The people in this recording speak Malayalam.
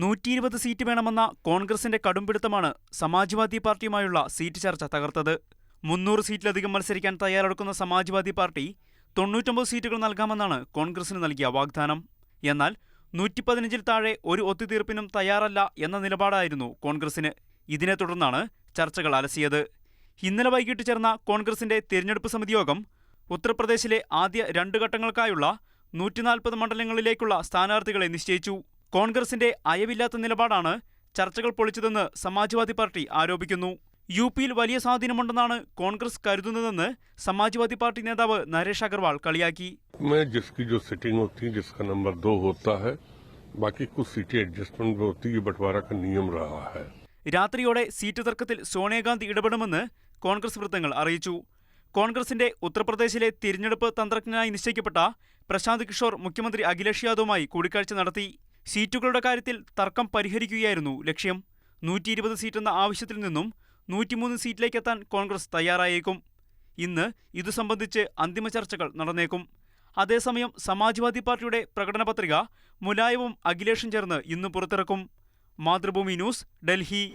നൂറ്റി ഇരുപത് സീറ്റ് വേണമെന്ന കോൺഗ്രസിന്റെ കടുംപിടുത്തമാണ് സമാജ്വാദി പാർട്ടിയുമായുള്ള സീറ്റ് ചർച്ച തകർത്തത്. മുന്നൂറ് സീറ്റിലധികം മത്സരിക്കാൻ തയ്യാറെടുക്കുന്ന സമാജ്വാദി പാർട്ടി തൊണ്ണൂറ്റൊമ്പത് സീറ്റുകൾ നൽകാമെന്നാണ് കോൺഗ്രസിന് നൽകിയ വാഗ്ദാനം. എന്നാൽ നൂറ്റി പതിനഞ്ചിൽ താഴെ ഒരു ഒത്തുതീർപ്പിനും തയ്യാറല്ല എന്ന നിലപാടായിരുന്നു കോൺഗ്രസിന്. ഇതിനെ തുടർന്നാണ് ചർച്ചകൾ അലസിയത്. ഇന്നലെ വൈകിട്ട് ചേർന്ന കോൺഗ്രസിന്റെ തിരഞ്ഞെടുപ്പ് സമിതി യോഗം ഉത്തർപ്രദേശിലെ ആദ്യ രണ്ട് ഘട്ടങ്ങൾക്കായുള്ള നൂറ്റിനാൽപ്പത് മണ്ഡലങ്ങളിലേക്കുള്ള സ്ഥാനാർത്ഥികളെ നിശ്ചയിച്ചു. കോൺഗ്രസിന്റെ അയവില്ലാത്ത നിലപാടാണ് ചർച്ചകൾ പൊളിച്ചതെന്ന് സമാജ്വാദി പാർട്ടി ആരോപിക്കുന്നു. യു പിയിൽ വലിയ സ്വാധീനമുണ്ടെന്നാണ് കോൺഗ്രസ് കരുതുന്നതെന്ന് സമാജ്വാദി പാർട്ടി നേതാവ് നരേഷ് അഗർവാൾ കളിയാക്കി. രാത്രിയോടെ സീറ്റ് തർക്കത്തിൽ സോണിയാഗാന്ധി ഇടപെടുമെന്ന് കോൺഗ്രസ് വൃത്തങ്ങൾ അറിയിച്ചു. കോൺഗ്രസിന്റെ ഉത്തർപ്രദേശിലെ തിരഞ്ഞെടുപ്പ് തന്ത്രജ്ഞനായി നിശ്ചയിക്കപ്പെട്ട പ്രശാന്ത് കിഷോർ മുഖ്യമന്ത്രി അഖിലേഷ് യാദവുമായി കൂടിക്കാഴ്ച നടത്തി. സീറ്റുകളുടെ കാര്യത്തിൽ തർക്കം പരിഹരിക്കുകയായിരുന്നു ലക്ഷ്യം. നൂറ്റി ഇരുപത് സീറ്റെന്ന ആവശ്യത്തിൽ നിന്നും നൂറ്റിമൂന്ന് സീറ്റിലേക്കെത്താൻ കോൺഗ്രസ് തയ്യാറായേക്കും. ഇന്ന് ഇതു സംബന്ധിച്ച് അന്തിമ ചർച്ചകൾ നടന്നേക്കും. അതേസമയം സമാജ്വാദി പാർട്ടിയുടെ പ്രകടന മുലായവും അഖിലേഷും ചേർന്ന് ഇന്ന് പുറത്തിറക്കും. മാതൃഭൂമി ന്യൂസ് ഡൽഹി.